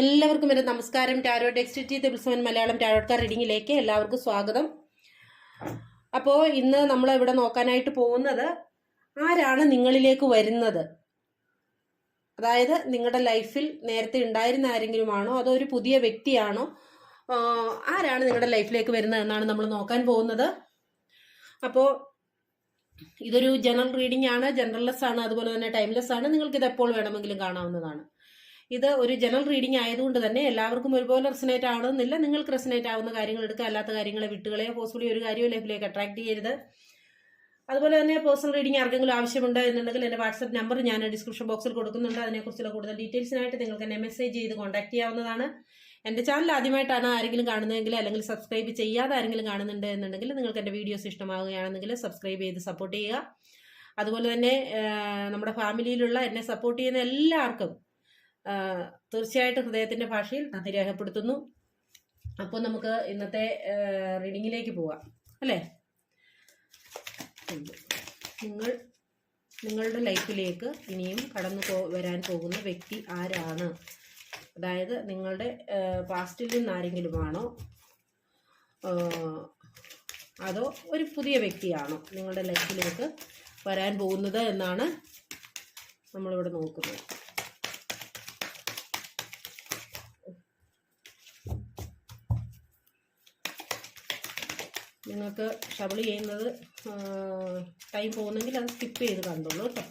എല്ലാവർക്കും എന്റെ നമസ്കാരം. ടാരോ ടെക്സ്റ്റ് തെബിൾസവൻ മലയാളം ടാരോട്ട്കാർ റീഡിങ്ങിലേക്ക് എല്ലാവർക്കും സ്വാഗതം. അപ്പോൾ ഇന്ന് നമ്മൾ ഇവിടെ നോക്കാനായിട്ട് പോകുന്നത് ആരാണ് നിങ്ങളിലേക്ക് വരുന്നത്? അതായത് നിങ്ങളുടെ ലൈഫിൽ നേരത്തെ ഉണ്ടായിരുന്ന ആരെങ്കിലുമാണോ അതോ ഒരു പുതിയ വ്യക്തിയാണോ? ആരാണ് നിങ്ങളുടെ ലൈഫിലേക്ക് വരുന്നത് എന്നാണ് നമ്മൾ നോക്കാൻ പോകുന്നത്. അപ്പോൾ ഇതൊരു ജനറൽ റീഡിംഗ് ആണ് ജനറൽലെസ് ആണ് അതുപോലെ തന്നെ ടൈംലെസ് ആണ് നിങ്ങൾക്ക് ഇത് എപ്പോൾ വേണമെങ്കിലും കാണാവുന്നതാണ്. ഇത് ഒരു ജനറൽ റീഡിംഗ് ആയതുകൊണ്ട് തന്നെ എല്ലാവർക്കും ഒരുപോലെ റെസനേറ്റ് ആവണമെന്നില്ല. നിങ്ങൾക്ക് റെസനേറ്റ് ആവുന്ന കാര്യങ്ങൾ എടുക്കുക. അല്ലാത്ത കാര്യങ്ങളെ വിട്ടുകളയോ പോസിബിളി ഒരു കാര്യവും ലൈഫിലേക്ക് അട്രാക്ട് ചെയ്യരുത്. അതുപോലെ തന്നെ പേഴ്സണൽ റീഡിംഗ് ആർക്കെങ്കിലും ആവശ്യമുണ്ട് എന്നുണ്ടെങ്കിൽ എന്റെ വാട്സപ്പ് നമ്പർ ഞാൻ ഡിസ്ക്രിപ്ഷൻ ബോക്സിൽ കൊടുക്കുന്നുണ്ട്. അതിനെക്കുറിച്ചുള്ള കൂടുതൽ ഡീറ്റെയിൽസിനായിട്ട് നിങ്ങൾക്ക് എന്നെ മെസ്സേജ് ചെയ്ത് കോൺടാക്ട് ചെയ്യാവുന്നതാണ്. എന്റെ ചാനൽ ആദ്യമായിട്ടാണ് ആരെങ്കിലും കാണുന്നതെങ്കിൽ അല്ലെങ്കിൽ സബ്സ്ക്രൈബ് ചെയ്യാതെ ആരെങ്കിലും കാണുന്നുണ്ട് എന്നുണ്ടെങ്കിൽ നിങ്ങൾക്ക് എന്റെ വീഡിയോസ് ഇഷ്ടമാവുകയാണെന്നെങ്കിൽ സബ്സ്ക്രൈബ് ചെയ്ത് സപ്പോർട്ട് ചെയ്യുക. അതുപോലെ തന്നെ നമ്മുടെ ഫാമിലിയിലുള്ള എന്നെ സപ്പോർട്ട് ചെയ്യുന്ന എല്ലാവർക്കും തീർച്ചയായിട്ടും ഹൃദയത്തിന്റെ ഭാഷയിൽ നന്ദി രേഖപ്പെടുത്തുന്നു. അപ്പോൾ നമുക്ക് ഇന്നത്തെ റീഡിങ്ങിലേക്ക് പോവാം. അല്ലേ? നിങ്ങൾ നിങ്ങളുടെ ലൈഫിലേക്ക് ഇനിയും കടന്നു പോ വരാൻ പോകുന്ന വ്യക്തി ആരാണ്? അതായത് നിങ്ങളുടെ പാസ്റ്റിൽ നിന്ന് ആരെങ്കിലുമാണോ ആണോ അതോ ഒരു പുതിയ വ്യക്തിയാണോ നിങ്ങളുടെ ലൈഫിലേക്ക് വരാൻ പോകുന്നത് എന്നാണ് നമ്മളിവിടെ നോക്കുന്നത്. നിങ്ങൾക്ക് ഷബിൾ ചെയ്യുന്നത് ടൈം പോകുന്നെങ്കിൽ അത് സ്കിപ്പ് ചെയ്ത് കണ്ടോളൂ കേട്ടോ.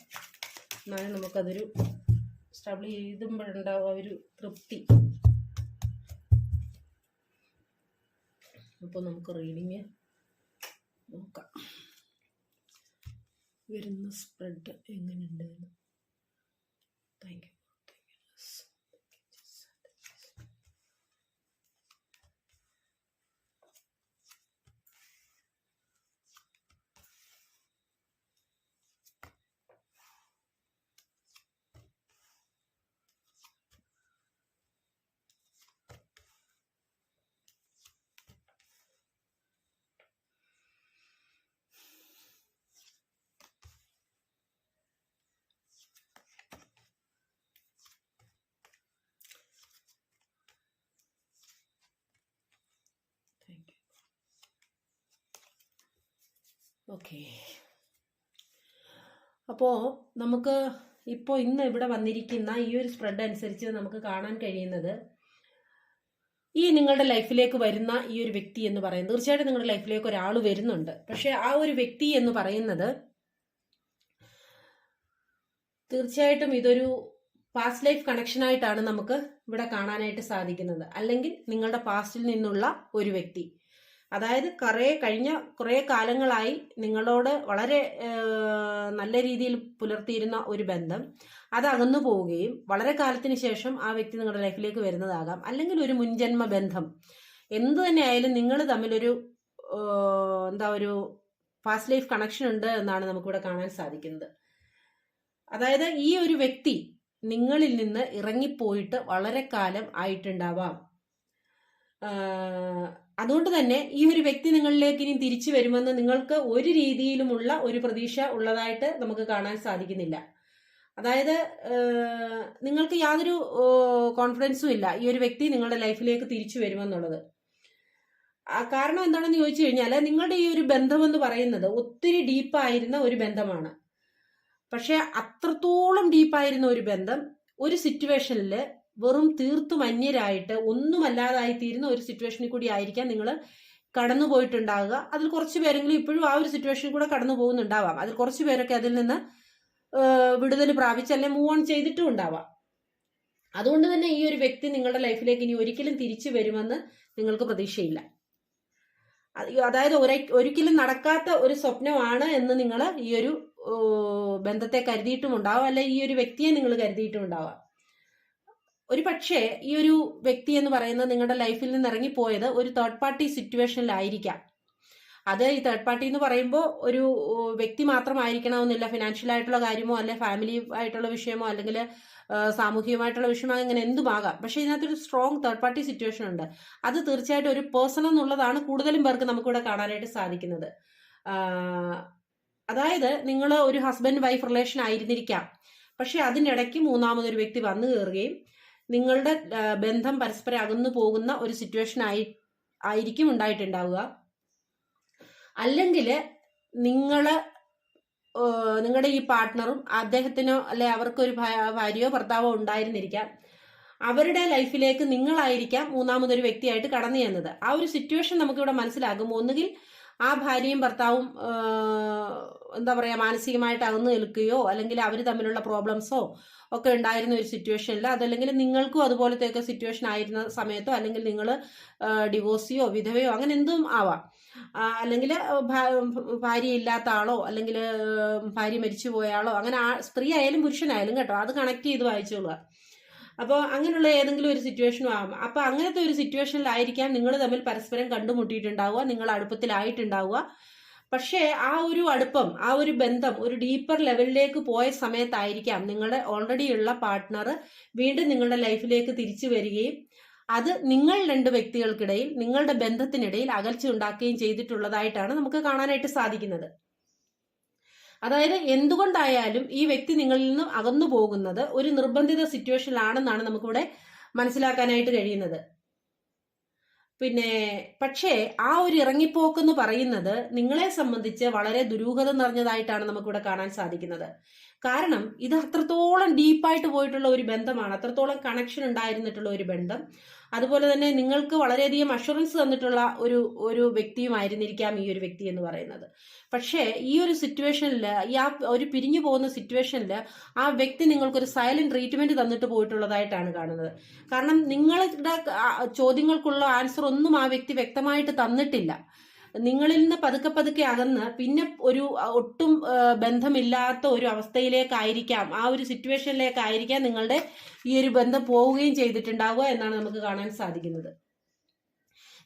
എന്നാലും നമുക്കതൊരു ഷബിൾ ചെയ്തുമ്പോഴുണ്ടാവും ഒരു തൃപ്തി. അപ്പോൾ നമുക്ക് റീഡിങ് നോക്കാം. വരുന്ന സ്പ്രെഡ് എങ്ങനെയുണ്ടെന്ന് thank you thank you okay. അപ്പോൾ നമുക്ക് ഇപ്പോൾ ഇന്ന് ഇവിടെ വന്നിരിക്കുന്ന ഈ ഒരു സ്പ്രെഡ് അനുസരിച്ച് നമുക്ക് കാണാൻ കഴിയുന്നത് ഈ നിങ്ങളുടെ ലൈഫിലേക്ക് വരുന്ന ഈ ഒരു വ്യക്തി എന്ന് പറയുന്നത്. തീർച്ചയായിട്ടും നിങ്ങളുടെ ലൈഫിലേക്ക് ഒരാൾ വരുന്നുണ്ട്. പക്ഷേ ആ ഒരു വ്യക്തി എന്ന് പറയുന്നത് തീർച്ചയായിട്ടും ഇതൊരു പാസ്റ്റ് ലൈഫ് കണക്ഷനായിട്ടാണ് നമുക്ക് ഇവിടെ കാണാനായിട്ട് സാധിക്കുന്നത്. അല്ലെങ്കിൽ നിങ്ങളുടെ പാസ്റ്റിൽ നിന്നുള്ള ഒരു വ്യക്തി. അതായത് കുറേ കഴിഞ്ഞ കുറേ കാലങ്ങളായി നിങ്ങളോട് വളരെ നല്ല രീതിയിൽ പുലർത്തിയിരുന്ന ഒരു ബന്ധം. അത് അകന്നു പോവുകയും വളരെ കാലത്തിന് ശേഷം ആ വ്യക്തി നിങ്ങളുടെ ലൈഫിലേക്ക് വരുന്നതാകാം. അല്ലെങ്കിൽ ഒരു മുൻജന്മ ബന്ധം. എന്തു തന്നെ ആയാലും നിങ്ങൾ തമ്മിലൊരു എന്താ ഒരു പാസ്റ്റ് ലൈഫ് കണക്ഷൻ ഉണ്ട് എന്നാണ് നമുക്കിവിടെ കാണാൻ സാധിക്കുന്നത്. അതായത് ഈ ഒരു വ്യക്തി നിങ്ങളിൽ നിന്ന് ഇറങ്ങിപ്പോയിട്ട് വളരെ കാലം ആയിട്ടുണ്ടാവാം. അതുകൊണ്ട് തന്നെ ഈ ഒരു വ്യക്തി നിങ്ങളിലേക്ക് ഇനി തിരിച്ചു വരുമെന്ന് നിങ്ങൾക്ക് ഒരു രീതിയിലുമുള്ള ഒരു പ്രതീക്ഷ ഉള്ളതായിട്ട് നമുക്ക് കാണാൻ സാധിക്കുന്നില്ല. അതായത് നിങ്ങൾക്ക് യാതൊരു കോൺഫിഡൻസും ഇല്ല ഈ ഒരു വ്യക്തി നിങ്ങളുടെ ലൈഫിലേക്ക് തിരിച്ചു വരുമെന്നുള്ളത്. കാരണം എന്താണെന്ന് ചോദിച്ചു കഴിഞ്ഞാൽ നിങ്ങളുടെ ഈ ഒരു ബന്ധം എന്ന് പറയുന്നത് ഒത്തിരി ഡീപ്പായിരുന്ന ഒരു ബന്ധമാണ്. പക്ഷെ അത്രത്തോളം ഡീപ്പായിരുന്ന ഒരു ബന്ധം ഒരു സിറ്റുവേഷനിൽ വെറും തീർത്തും അന്യരായിട്ട് ഒന്നുമല്ലാതായി തീരുന്ന ഒരു സിറ്റുവേഷനിൽ കൂടി ആയിരിക്കാം നിങ്ങൾ കടന്നു പോയിട്ടുണ്ടാവുക. അതിൽ കുറച്ച് പേരെങ്കിലും ഇപ്പോഴും ആ ഒരു സിറ്റുവേഷനിൽ കൂടെ കടന്നു പോകുന്നുണ്ടാവാം. അതിൽ കുറച്ച് പേരൊക്കെ അതിൽ നിന്ന് വിടുതൽ പ്രാപിച്ച് അല്ലെങ്കിൽ മൂവ് ഓൺ ചെയ്തിട്ടും ഉണ്ടാവാം. അതുകൊണ്ട് തന്നെ ഈ ഒരു വ്യക്തി നിങ്ങളുടെ ലൈഫിലേക്ക് ഇനി ഒരിക്കലും തിരിച്ചു വരുമെന്ന് നിങ്ങൾക്ക് പ്രതീക്ഷയില്ല. അതായത് ഒര- ഒരിക്കലും നടക്കാത്ത ഒരു സ്വപ്നമാണ് എന്ന് നിങ്ങൾ ഈ ഒരു ബന്ധത്തെ കരുതിയിട്ടും ഉണ്ടാവാം. അല്ലെ ഈ ഒരു വ്യക്തിയെ നിങ്ങൾ കരുതിയിട്ടും ഉണ്ടാവാം. ഒരു പക്ഷേ ഈ ഒരു വ്യക്തി എന്ന് പറയുന്നത് നിങ്ങളുടെ ലൈഫിൽ നിന്ന് ഇറങ്ങിപ്പോയത് ഒരു തേർഡ് പാർട്ടി സിറ്റുവേഷനിലായിരിക്കാം അത് ഈ തേർഡ് പാർട്ടി എന്ന് പറയുമ്പോൾ ഒരു വ്യക്തി മാത്രമായിരിക്കണമെന്നില്ല. ഫിനാൻഷ്യൽ ആയിട്ടുള്ള കാര്യമോ അല്ലെ ഫാമിലി ആയിട്ടുള്ള വിഷയമോ അല്ലെങ്കിൽ സാമൂഹികമായിട്ടുള്ള വിഷയമോ അങ്ങനെ എന്തുമാകാം. പക്ഷേ ഇതിനകത്തൊരു സ്ട്രോങ് തേർഡ് പാർട്ടി സിറ്റുവേഷൻ ഉണ്ട്. അത് തീർച്ചയായിട്ടും ഒരു പേഴ്സൺ എന്നുള്ളതാണ് കൂടുതലും പേർക്ക് നമുക്കിവിടെ കാണാനായിട്ട് സാധിക്കുന്നത്. അതായത് നിങ്ങൾ ഒരു ഹസ്ബൻഡ് വൈഫ് റിലേഷൻ ആയിരുന്നിരിക്കാം. പക്ഷെ അതിനിടയ്ക്ക് മൂന്നാമതൊരു വ്യക്തി വന്നു കയറുകയും നിങ്ങളുടെ ബന്ധം പരസ്പരം അകന്നു പോകുന്ന ഒരു സിറ്റുവേഷൻ ആയി ആയിരിക്കും ഉണ്ടായിട്ടുണ്ടാവുക. അല്ലെങ്കിൽ നിങ്ങൾ നിങ്ങളുടെ ഈ പാർട്ട്ണറും അദ്ദേഹത്തിനോ അല്ലെ അവർക്കൊരു ഭാര്യയോ ഭർത്താവോ ഉണ്ടായിരുന്നിരിക്കാം. അവരുടെ ലൈഫിലേക്ക് നിങ്ങളായിരിക്കാം മൂന്നാമതൊരു വ്യക്തിയായിട്ട് കടന്നു ചെന്നത്. ആ ഒരു സിറ്റുവേഷൻ നമുക്കിവിടെ മനസ്സിലാകും. ഒന്നുകിൽ ആ ഭാര്യയും ഭർത്താവും എന്താ പറയുക മാനസികമായിട്ട് അകന്നു നിൽക്കുകയോ അല്ലെങ്കിൽ അവർ തമ്മിലുള്ള പ്രോബ്ലംസോ ഒക്കെ ഉണ്ടായിരുന്ന ഒരു സിറ്റുവേഷനിൽ അതല്ലെങ്കിൽ നിങ്ങൾക്കും അതുപോലത്തെ അതുപോലത്തെയൊക്കെ സിറ്റുവേഷൻ ആയിരുന്ന സമയത്തോ അല്ലെങ്കിൽ നിങ്ങൾ ഡിവോഴ്സിയോ വിധവയോ അങ്ങനെ എന്തും ആവാം. അല്ലെങ്കിൽ ഭാര്യ ഇല്ലാത്ത ആളോ അല്ലെങ്കിൽ ഭാര്യ മരിച്ചു പോയ ആളോ അങ്ങനെ ആ സ്ത്രീ ആയാലും പുരുഷനായാലും കേട്ടോ അത് കണക്ട് ചെയ്ത് വായിച്ചോളുക. അപ്പോൾ അങ്ങനെയുള്ള ഏതെങ്കിലും ഒരു സിറ്റുവേഷനും ആവാം. അപ്പോൾ അങ്ങനത്തെ ഒരു സിറ്റുവേഷനിലായിരിക്കാം നിങ്ങൾ തമ്മിൽ പരസ്പരം കണ്ടുമുട്ടിയിട്ടുണ്ടാവുക നിങ്ങൾ അടുപ്പത്തിലായിട്ടുണ്ടാവുക. പക്ഷേ ആ ഒരു അടുപ്പം ആ ഒരു ബന്ധം ഒരു ഡീപ്പർ ലെവലിലേക്ക് പോയ സമയത്തായിരിക്കാം നിങ്ങളുടെ ഓൾറെഡി ഉള്ള പാർട്ട്ണർ വീണ്ടും നിങ്ങളുടെ ലൈഫിലേക്ക് തിരിച്ചു വരികയും അത് നിങ്ങൾ രണ്ട് വ്യക്തികൾക്കിടയിൽ നിങ്ങളുടെ ബന്ധത്തിനിടയിൽ അകൽച്ച ഉണ്ടാക്കുകയും ചെയ്തിട്ടുള്ളതായിട്ടാണ് നമുക്ക് കാണാനായിട്ട് സാധിക്കുന്നത്. അതായത് എന്തുകൊണ്ടായാലും ഈ വ്യക്തി നിങ്ങളിൽ നിന്ന് അകന്നു പോകുന്നത് ഒരു നിർബന്ധിത സിറ്റുവേഷനിലാണെന്നാണ് നമുക്കിവിടെ മനസ്സിലാക്കാനായിട്ട് കഴിയുന്നത്. പിന്നെ പക്ഷേ ആ ഒരു ഇറങ്ങിപ്പോക്ക് എന്ന് പറയുന്നത് നിങ്ങളെ സംബന്ധിച്ച് വളരെ ദുരൂഹത നിറഞ്ഞതായിട്ടാണ് നമുക്കിവിടെ കാണാൻ സാധിക്കുന്നത്. കാരണം ഇത് അത്രത്തോളം ഡീപ്പായിട്ട് പോയിട്ടുള്ള ഒരു ബന്ധമാണ്. അത്രത്തോളം കണക്ഷൻ ഉണ്ടായിരുന്നിട്ടുള്ള ഒരു ബന്ധം. അതുപോലെ തന്നെ നിങ്ങൾക്ക് വളരെയധികം അഷുറൻസ് തന്നിട്ടുള്ള ഒരു ഒരു വ്യക്തിയുമായിരുന്നിരിക്കാം ഈ ഒരു വ്യക്തി എന്ന് പറയുന്നത്. പക്ഷേ ഈ ഒരു സിറ്റുവേഷനിൽ ഈ ആ ഒരു പിരിഞ്ഞു പോകുന്ന സിറ്റുവേഷനിൽ ആ വ്യക്തി നിങ്ങൾക്കൊരു സൈലന്റ് ട്രീറ്റ്മെന്റ് തന്നിട്ട് പോയിട്ടുള്ളതായിട്ടാണ് കാണുന്നത്. കാരണം നിങ്ങളുടെ ചോദ്യങ്ങൾക്കുള്ള ആൻസർ ഒന്നും ആ വ്യക്തി വ്യക്തമായിട്ട് തന്നിട്ടില്ല. നിങ്ങളിൽ നിന്ന് പതുക്കെ പതുക്കെ അകന്ന് പിന്നെ ഒരു ഒട്ടും ബന്ധമില്ലാത്ത ഒരു അവസ്ഥയിലേക്കായിരിക്കാം ആ ഒരു സിറ്റുവേഷനിലേക്കായിരിക്കാം നിങ്ങളുടെ ഈ ഒരു ബന്ധം പോവുകയും ചെയ്തിട്ടുണ്ടാവുക എന്നാണ് നമുക്ക് കാണാൻ സാധിക്കുന്നത്.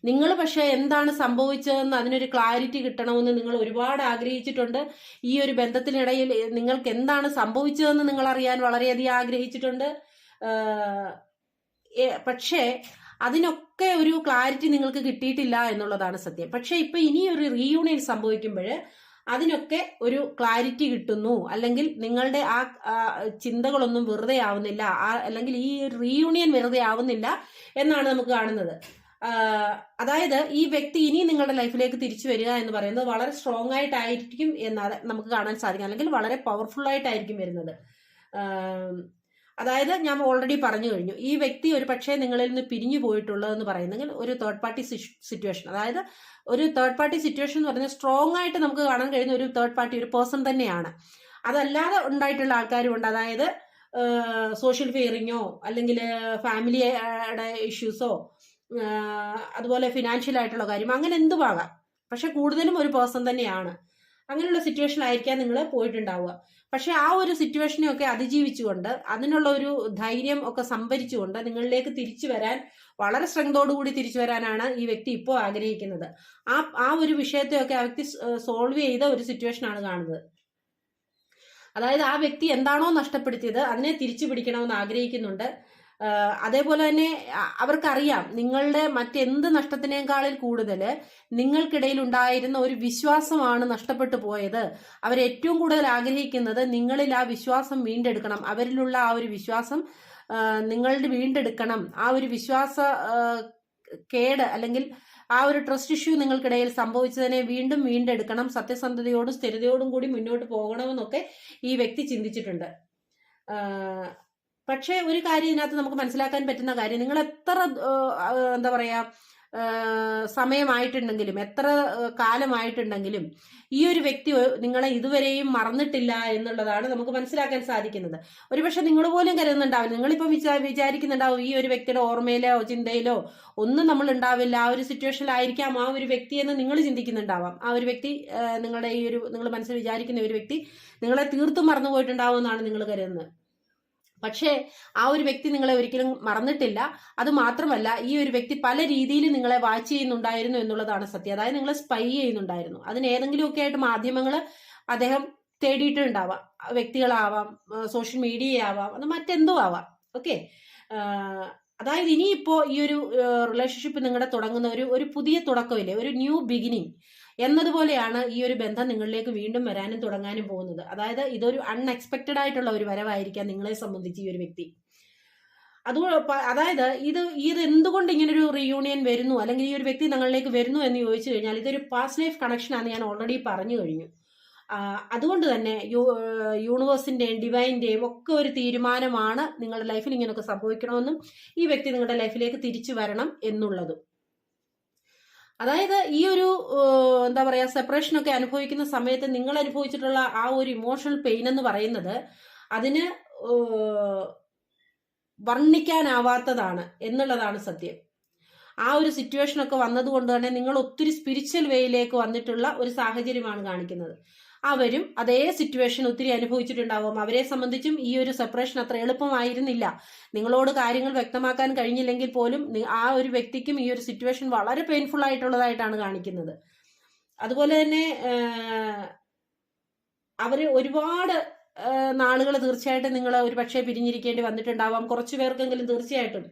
നിങ്ങൾ പക്ഷേ എന്താണ് സംഭവിച്ചതെന്ന് അതിനൊരു ക്ലാരിറ്റി കിട്ടണമെന്ന് നിങ്ങൾ ഒരുപാട് ആഗ്രഹിച്ചിട്ടുണ്ട്. ഈ ഒരു ബന്ധത്തിനിടയിൽ നിങ്ങൾക്ക് എന്താണ് സംഭവിച്ചതെന്ന് നിങ്ങൾ അറിയാൻ വളരെയധികം ആഗ്രഹിച്ചിട്ടുണ്ട്. പക്ഷേ അതിനൊക്കെ ഒരു ക്ലാരിറ്റി നിങ്ങൾക്ക് കിട്ടിയിട്ടില്ല എന്നുള്ളതാണ് സത്യം. പക്ഷെ ഇപ്പൊ ഇനി ഒരു റീയൂണിയൻ സംഭവിക്കുമ്പോൾ അതിനൊക്കെ ഒരു ക്ലാരിറ്റി കിട്ടുന്നു. അല്ലെങ്കിൽ നിങ്ങളുടെ ആ ചിന്തകളൊന്നും വെറുതെ ആവുന്നില്ല. അല്ലെങ്കിൽ ഈ റീയൂണിയൻ വെറുതെ ആവുന്നില്ല എന്നാണ് നമുക്ക് കാണുന്നത്. അതായത് ഈ വ്യക്തി ഇനി നിങ്ങളുടെ ലൈഫിലേക്ക് തിരിച്ചു വരിക എന്ന് പറയുന്നത് വളരെ സ്ട്രോങ് ആയിട്ടായിരിക്കും എന്നാണ് നമുക്ക് കാണാൻ സാധിക്കും അല്ലെങ്കിൽ വളരെ പവർഫുൾ ആയിട്ടായിരിക്കും വരുന്നത്. അതായത് ഞാൻ ഓൾറെഡി പറഞ്ഞു കഴിഞ്ഞു. ഈ വ്യക്തി ഒരു പക്ഷേ നിങ്ങളിൽ നിന്ന് പിരിഞ്ഞു പോയിട്ടുള്ളതെന്ന് പറയുന്നെങ്കിൽ ഒരു തേർഡ് പാർട്ടി സിറ്റുവേഷൻ അതായത് ഒരു തേർഡ് പാർട്ടി സിറ്റുവേഷൻ എന്ന് പറഞ്ഞാൽ സ്ട്രോങ് ആയിട്ട് നമുക്ക് കാണാൻ കഴിയുന്ന ഒരു തേർഡ് പാർട്ടി ഒരു പേഴ്സൺ തന്നെയാണ്. അതല്ലാതെ ഉണ്ടായിട്ടുള്ള ആൾക്കാരും ഉണ്ട് അതായത് സോഷ്യൽ ഫിയറിങ്ങോ അല്ലെങ്കിൽ ഫാമിലിയുടെ ഇഷ്യൂസോ അതുപോലെ ഫിനാൻഷ്യൽ ആയിട്ടുള്ള കാര്യം അങ്ങനെ എന്തുമാകാം പക്ഷെ കൂടുതലും ഒരു പേഴ്സൺ തന്നെയാണ്. അങ്ങനെയുള്ള സിറ്റുവേഷൻ സിറ്റുവേഷനിലായിരിക്കാം നിങ്ങൾ പോയിട്ടുണ്ടാവുക. പക്ഷെ ആ ഒരു സിറ്റുവേഷനെയൊക്കെ അതിജീവിച്ചുകൊണ്ട് അതിനുള്ള ഒരു ധൈര്യം ഒക്കെ സംഭരിച്ചുകൊണ്ട് നിങ്ങളിലേക്ക് തിരിച്ചു വരാൻ വളരെ ശ്രദ്ധയോടുകൂടി തിരിച്ചു വരാനാണ് ഈ വ്യക്തി ഇപ്പോൾ ആഗ്രഹിക്കുന്നത്. ആ ആ ഒരു വിഷയത്തെയൊക്കെ ആ വ്യക്തി സോൾവ് ചെയ്ത ഒരു സിറ്റുവേഷനാണ് കാണുന്നത്. അതായത് ആ വ്യക്തി എന്താണോ നഷ്ടപ്പെടുത്തിയത് അതിനെ തിരിച്ചു പിടിക്കണമെന്ന് ആഗ്രഹിക്കുന്നുണ്ട്. അതേപോലെ തന്നെ അവർക്കറിയാം നിങ്ങളുടെ മറ്റെന്ത് നഷ്ടത്തിനേക്കാളിൽ കൂടുതൽ നിങ്ങൾക്കിടയിൽ ഉണ്ടായിരുന്ന ഒരു വിശ്വാസമാണ് നഷ്ടപ്പെട്ടു പോയത്. അവർ ഏറ്റവും കൂടുതൽ ആഗ്രഹിക്കുന്നത് നിങ്ങളിൽ ആ വിശ്വാസം വീണ്ടെടുക്കണം. അവരിലുള്ള ആ ഒരു വിശ്വാസം നിങ്ങളുടെ വീണ്ടെടുക്കണം. ആ ഒരു വിശ്വാസ കേട് അല്ലെങ്കിൽ ആ ഒരു ട്രസ്റ്റ് ഇഷ്യൂ നിങ്ങൾക്കിടയിൽ സംഭവിച്ചതിനെ വീണ്ടും വീണ്ടെടുക്കണം. സത്യസന്ധതയോടും സ്ഥിരതയോടും കൂടി മുന്നോട്ട് പോകണമെന്നൊക്കെ ഈ വ്യക്തി ചിന്തിച്ചിട്ടുണ്ട്. പക്ഷേ ഒരു കാര്യം ഇതിനകത്ത് നമുക്ക് മനസ്സിലാക്കാൻ പറ്റുന്ന കാര്യം നിങ്ങൾ എത്ര എന്താ പറയാ സമയമായിട്ടുണ്ടെങ്കിലും എത്ര കാലമായിട്ടുണ്ടെങ്കിലും ഈ ഒരു വ്യക്തി നിങ്ങളെ ഇതുവരെയും മറന്നിട്ടില്ല എന്നുള്ളതാണ് നമുക്ക് മനസ്സിലാക്കാൻ സാധിക്കുന്നത്. ഒരുപക്ഷെ നിങ്ങൾ പോലും കരുതുന്നുണ്ടാവില്ല. നിങ്ങളിപ്പോൾ വിചാ വിചാരിക്കുന്നുണ്ടാവും ഈ ഒരു വ്യക്തിയുടെ ഓർമ്മയിലോ ചിന്തയിലോ ഒന്നും നമ്മൾ ഉണ്ടാവില്ല. ആ ഒരു സിറ്റുവേഷനിലായിരിക്കാം ആ ഒരു വ്യക്തി എന്ന് നിങ്ങൾ ചിന്തിക്കുന്നുണ്ടാവാം. ആ ഒരു വ്യക്തി നിങ്ങളുടെ ഈ ഒരു നിങ്ങൾ മനസ്സിൽ വിചാരിക്കുന്ന ഒരു വ്യക്തി നിങ്ങളെ തീർത്തും മറന്നു പോയിട്ടുണ്ടാവും എന്നാണ് നിങ്ങൾ കരുതുന്നത്. പക്ഷേ ആ ഒരു വ്യക്തി നിങ്ങളെ ഒരിക്കലും മറന്നിട്ടില്ല. അത് മാത്രമല്ല ഈ ഒരു വ്യക്തി പല രീതിയിൽ നിങ്ങളെ വാച്ച് ചെയ്യുന്നുണ്ടായിരുന്നു എന്നുള്ളതാണ് സത്യം. അതായത് നിങ്ങളെ സ്പൈ ചെയ്യുന്നുണ്ടായിരുന്നു. അതിന് ഏതെങ്കിലുമൊക്കെ ആയിട്ട് മാധ്യമങ്ങൾ അദ്ദേഹം തേടിയിട്ടുണ്ടാവാം. വ്യക്തികളാവാം സോഷ്യൽ മീഡിയ ആവാം അത് മറ്റെന്തോ ആവാം. ഓക്കെ അതായത് ഇനിയിപ്പോ ഈ ഒരു റിലേഷൻഷിപ്പ് നിങ്ങളുടെ തുടങ്ങുന്ന ഒരു ഒരു പുതിയ തുടക്കമില്ലേ? ഒരു ന്യൂ ബിഗിനിങ് എന്നതുപോലെയാണ് ഈ ഒരു ബന്ധം നിങ്ങളിലേക്ക് വീണ്ടും വരാനും തുടങ്ങാനും പോകുന്നത്. അതായത് ഇതൊരു അൺഎക്സ്പെക്റ്റഡ് ആയിട്ടുള്ള ഒരു വരവായിരിക്കാം നിങ്ങളെ സംബന്ധിച്ച് ഈ ഒരു വ്യക്തി. അത് അതായത് ഇത് ഇത് എന്തുകൊണ്ട് ഒരു റീയൂണിയൻ വരുന്നു? അല്ലെങ്കിൽ ഈ ഒരു വ്യക്തി നിങ്ങളിലേക്ക് വരുന്നു എന്ന് ചോദിച്ചു കഴിഞ്ഞാൽ ഇതൊരു പാസ്റ്റ് ലൈഫ് കണക്ഷൻ ആണെന്ന് ഞാൻ ഓൾറെഡി പറഞ്ഞു കഴിഞ്ഞു. അതുകൊണ്ട് തന്നെ യൂ യൂണിവേഴ്സിന്റെയും ഡിവൈന്റെയും ഒക്കെ ഒരു തീരുമാനമാണ് നിങ്ങളുടെ ലൈഫിൽ ഇങ്ങനെയൊക്കെ സംഭവിക്കണമെന്നും ഈ വ്യക്തി നിങ്ങളുടെ ലൈഫിലേക്ക് തിരിച്ചു വരണം എന്നുള്ളതും. അതായത് ഈ ഒരു എന്താ പറയാ സെപ്പറേഷൻ ഒക്കെ അനുഭവിക്കുന്ന സമയത്ത് നിങ്ങൾ അനുഭവിച്ചിട്ടുള്ള ആ ഒരു ഇമോഷണൽ പെയിൻ എന്ന് പറയുന്നത് അതിന് വർണിക്കാനാവാത്തതാണ് എന്നുള്ളതാണ് സത്യം. ആ ഒരു സിറ്റുവേഷൻ ഒക്കെ വന്നതുകൊണ്ട് തന്നെ നിങ്ങൾ ഒത്തിരി സ്പിരിച്വൽ വേയിലേക്ക് വന്നിട്ടുള്ള ഒരു സാഹചര്യമാണ് കാണിക്കുന്നത്. അവരും അതേ സിറ്റുവേഷൻ ഒത്തിരി അനുഭവിച്ചിട്ടുണ്ടാവും. അവരെ സംബന്ധിച്ചും ഈ ഒരു സെപ്പറേഷൻ അത്ര എളുപ്പമായിരുന്നില്ല. നിങ്ങളോട് കാര്യങ്ങൾ വ്യക്തമാക്കാൻ കഴിഞ്ഞില്ലെങ്കിൽ പോലും ആ ഒരു വ്യക്തിക്കും ഈ ഒരു സിറ്റുവേഷൻ വളരെ പെയിൻഫുൾ ആയിട്ടുള്ളതായിട്ടാണ് കാണിക്കുന്നത്. അതുപോലെ തന്നെ അവർ ഒരുപാട് നാളുകൾ തീർച്ചയായിട്ടും നിങ്ങൾ ഒരു പക്ഷേ പിരിഞ്ഞിരിക്കേണ്ടി വന്നിട്ടുണ്ടാവാം. കുറച്ചു പേർക്കെങ്കിലും തീർച്ചയായിട്ടും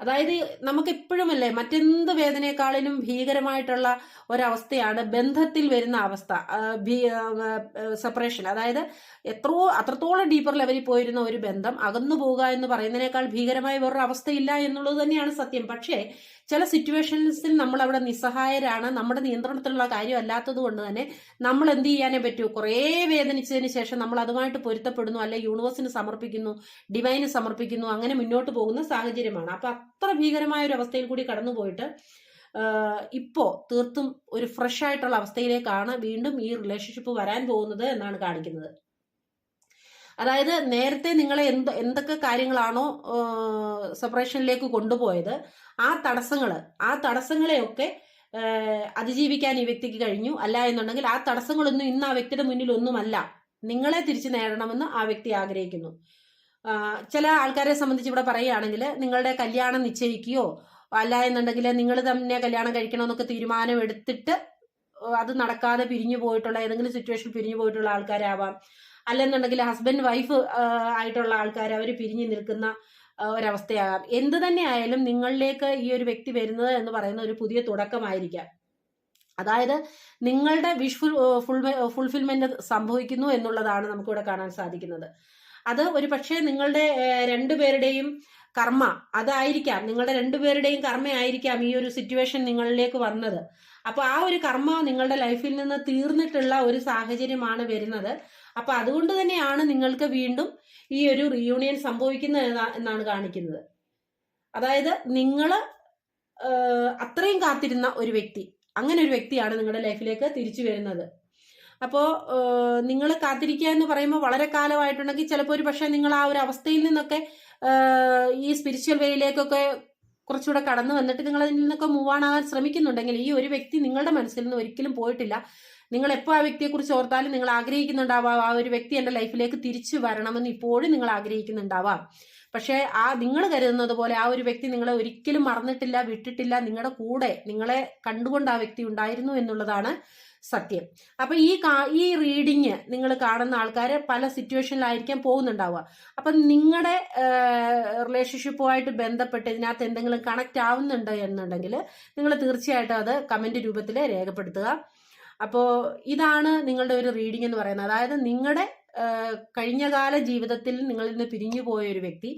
അതായത് നമുക്ക് എപ്പോഴുമല്ലേ മറ്റെന്ത് വേദനയെക്കാളിലും ഭീകരമായിട്ടുള്ള ഒരവസ്ഥയാണ് ബന്ധത്തിൽ വരുന്ന അവസ്ഥ. സെപ്പറേഷൻ അതായത് എത്രയോ അത്രത്തോളം ഡീപ്പർ ലെവലിൽ പോയിരുന്ന ഒരു ബന്ധം അകന്നു പോവുക എന്ന് പറയുന്നതിനേക്കാൾ ഭീകരമായ വേറൊരു അവസ്ഥയില്ല എന്നുള്ളത് തന്നെയാണ് സത്യം. പക്ഷേ ചില സിറ്റുവേഷൻസിൽ നമ്മൾ അവിടെ നിസ്സഹായരാണ്. നമ്മുടെ നിയന്ത്രണത്തിലുള്ള കാര്യം അല്ലാത്തത് കൊണ്ട് തന്നെ നമ്മൾ എന്ത് ചെയ്യാനേ പറ്റൂ? കുറേ വേദനിച്ചതിന് ശേഷം നമ്മൾ അതുമായിട്ട് പൊരുത്തപ്പെടുന്നു അല്ലെ യൂണിവേഴ്സിന് സമർപ്പിക്കുന്നു ഡിവൈന് സമർപ്പിക്കുന്നു അങ്ങനെ മുന്നോട്ട് പോകുന്ന സാഹചര്യമാണ്. അപ്പൊ അത്ര ഭീകരമായ ഒരു അവസ്ഥയിൽ കൂടി കടന്നുപോയിട്ട് ഇപ്പോൾ ഇപ്പോ തീർത്തും ഒരു ഫ്രഷ് ആയിട്ടുള്ള അവസ്ഥയിലേക്കാണ് വീണ്ടും ഈ റിലേഷൻഷിപ്പ് വരാൻ പോകുന്നത് എന്നാണ് കാണിക്കുന്നത്. അതായത് നേരത്തെ നിങ്ങളെ എന്ത് എന്തൊക്കെ കാര്യങ്ങളാണോ സെപ്പറേഷനിലേക്ക് കൊണ്ടുപോയത് ആ തടസ്സങ്ങൾ ആ തടസ്സങ്ങളെയൊക്കെ അതിജീവിക്കാൻ ഈ വ്യക്തിക്ക് കഴിഞ്ഞു. അല്ല എന്നുണ്ടെങ്കിൽ ആ തടസ്സങ്ങളൊന്നും ഇന്ന് ആ വ്യക്തിയുടെ മുന്നിൽ ഒന്നുമല്ല നിങ്ങളെ തിരിച്ചു നേടണമെന്ന് ആ വ്യക്തി ആഗ്രഹിക്കുന്നു. ചില ആൾക്കാരെ സംബന്ധിച്ച് ഇവിടെ പറയുകയാണെങ്കിൽ നിങ്ങളുടെ കല്യാണം നിശ്ചയിക്കുകയോ അല്ല എന്നുണ്ടെങ്കിൽ നിങ്ങൾ തന്നെ കല്യാണം കഴിക്കണമെന്നൊക്കെ തീരുമാനം എടുത്തിട്ട് അത് നടക്കാതെ പിരിഞ്ഞു പോയിട്ടുള്ള ഏതെങ്കിലും സിറ്റുവേഷൻ പിരിഞ്ഞു പോയിട്ടുള്ള ആൾക്കാരാവാം. അല്ലെന്നുണ്ടെങ്കിൽ ഹസ്ബൻഡ് വൈഫ് ആയിട്ടുള്ള ആൾക്കാർ അവർ പിരിഞ്ഞു നിൽക്കുന്ന ഒരവസ്ഥയാകാം. എന്ത് തന്നെ ആയാലും നിങ്ങളിലേക്ക് ഈ ഒരു വ്യക്തി വരുന്നത് എന്ന് പറയുന്ന ഒരു പുതിയ തുടക്കമായിരിക്കാം. അതായത് നിങ്ങളുടെ വിഷ് ഫുൾ ഫുൾഫിൽമെന്റ് സംഭവിക്കുന്നു എന്നുള്ളതാണ് നമുക്കിവിടെ കാണാൻ സാധിക്കുന്നത്. അത് ഒരു പക്ഷേ നിങ്ങളുടെ രണ്ടുപേരുടെയും കർമ്മ അതായിരിക്കാം. നിങ്ങളുടെ രണ്ടുപേരുടെയും കർമ്മയായിരിക്കാം ഈ ഒരു സിറ്റുവേഷൻ നിങ്ങളിലേക്ക് വന്നത്. അപ്പൊ ആ ഒരു കർമ്മ നിങ്ങളുടെ ലൈഫിൽ നിന്ന് തീർന്നിട്ടുള്ള ഒരു സാഹചര്യമാണ് വരുന്നത്. അപ്പൊ അതുകൊണ്ട് തന്നെയാണ് നിങ്ങൾക്ക് വീണ്ടും ഈ ഒരു റിയൂണിയൻ സംഭവിക്കുന്നത് എന്നാണ് കാണിക്കുന്നത്. അതായത് നിങ്ങൾ അത്രയും കാത്തിരുന്ന ഒരു വ്യക്തി അങ്ങനെ ഒരു വ്യക്തിയാണ് നിങ്ങളുടെ ലൈഫിലേക്ക് തിരിച്ചു വരുന്നത്. അപ്പോൾ നിങ്ങൾ കാത്തിരിക്കുക എന്ന് പറയുമ്പോൾ വളരെ കാലമായിട്ടുണ്ടെങ്കിൽ ചിലപ്പോൾ ഒരു പക്ഷേ നിങ്ങൾ ആ ഒരു അവസ്ഥയിൽ നിന്നൊക്കെ ഈ സ്പിരിച്വൽ വേയിലേക്കൊക്കെ കുറച്ചുകൂടെ കടന്നു വന്നിട്ട് നിങ്ങൾ അതിൽ നിന്നൊക്കെ മൂവ് ആണാകാൻ ശ്രമിക്കുന്നുണ്ടെങ്കിൽ ഈ ഒരു വ്യക്തി നിങ്ങളുടെ മനസ്സിൽ നിന്ന് ഒരിക്കലും പോയിട്ടില്ല. നിങ്ങൾ എപ്പോൾ ആ വ്യക്തിയെക്കുറിച്ച് ഓർത്താലും നിങ്ങൾ ആഗ്രഹിക്കുന്നുണ്ടാവാം. ആ ഒരു വ്യക്തി എന്റെ ലൈഫിലേക്ക് തിരിച്ചു വരണമെന്ന് ഇപ്പോഴും നിങ്ങൾ ആഗ്രഹിക്കുന്നുണ്ടാവാം. പക്ഷേ ആ നിങ്ങൾ കരുതുന്നത് പോലെ ആ ഒരു വ്യക്തി നിങ്ങളെ ഒരിക്കലും മറന്നിട്ടില്ല വിട്ടിട്ടില്ല. നിങ്ങളുടെ കൂടെ നിങ്ങളെ കണ്ടുകൊണ്ട് ആ വ്യക്തി ഉണ്ടായിരുന്നു എന്നുള്ളതാണ് സത്യം. അപ്പൊ ഈ ഈ റീഡിങ് നിങ്ങൾ കാണുന്ന ആൾക്കാർ പല സിറ്റുവേഷനിലായിരിക്കാം പോകുന്നുണ്ടാവുക. അപ്പൊ നിങ്ങളുടെ റിലേഷൻഷിപ്പുമായിട്ട് ബന്ധപ്പെട്ട് ഇതിനകത്ത് എന്തെങ്കിലും കണക്ട് ആവുന്നുണ്ടോ എന്നുണ്ടെങ്കിൽ നിങ്ങൾ തീർച്ചയായിട്ടും അത് കമന്റ് രൂപത്തിൽ രേഖപ്പെടുത്തുക. അപ്പോൾ ഇതാണ് നിങ്ങളുടെ ഒരു റീഡിംഗ് എന്ന് പറയുന്നത്. അതായത് നിങ്ങളുടെ കഴിഞ്ഞകാല ജീവിതത്തിൽ നിങ്ങളിൽ നിന്ന് പിരിഞ്ഞു പോയ ഒരു വ്യക്തി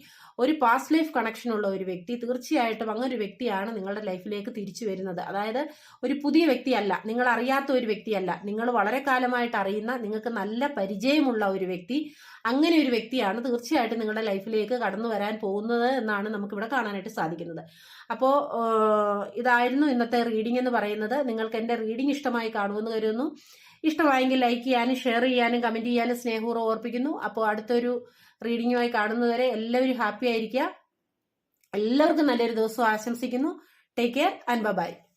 ഒരു പാസ്റ്റ് ലൈഫ് കണക്ഷൻ ഉള്ള ഒരു വ്യക്തി തീർച്ചയായിട്ടും അങ്ങനെ ഒരു വ്യക്തിയാണ് നിങ്ങളുടെ ലൈഫിലേക്ക് തിരിച്ചു വരുന്നത്. അതായത് ഒരു പുതിയ വ്യക്തിയല്ല നിങ്ങൾ അറിയാത്ത ഒരു വ്യക്തിയല്ല നിങ്ങൾ വളരെ കാലമായിട്ട് അറിയുന്ന നിങ്ങൾക്ക് നല്ല പരിചയമുള്ള ഒരു വ്യക്തി അങ്ങനെ ഒരു വ്യക്തിയാണ് തീർച്ചയായിട്ടും നിങ്ങളുടെ ലൈഫിലേക്ക് കടന്നു വരാൻ പോകുന്നത് എന്നാണ് നമുക്കിവിടെ കാണാനായിട്ട് സാധിക്കുന്നത്. അപ്പോൾ ഇതായിരുന്നു ഇന്നത്തെ റീഡിംഗ് എന്ന് പറയുന്നത്. നിങ്ങൾക്ക് എന്റെ റീഡിംഗ് ഇഷ്ടമായി കാണുമെന്ന് കരുതുന്നു. ഇഷ്ടമായെങ്കിൽ ലൈക്ക് ചെയ്യാനും ഷെയർ ചെയ്യാനും കമന്റ് ചെയ്യാനും സ്നേഹപൂർവം ഓർപ്പിക്കുന്നു. അപ്പോൾ അടുത്തൊരു റീഡിങ്ങുമായി കാണുന്നതുവരെ എല്ലാവരും ഹാപ്പി ആയിരിക്കുക. എല്ലാവർക്കും നല്ലൊരു ദിവസം ആശംസിക്കുന്നു. Take care and by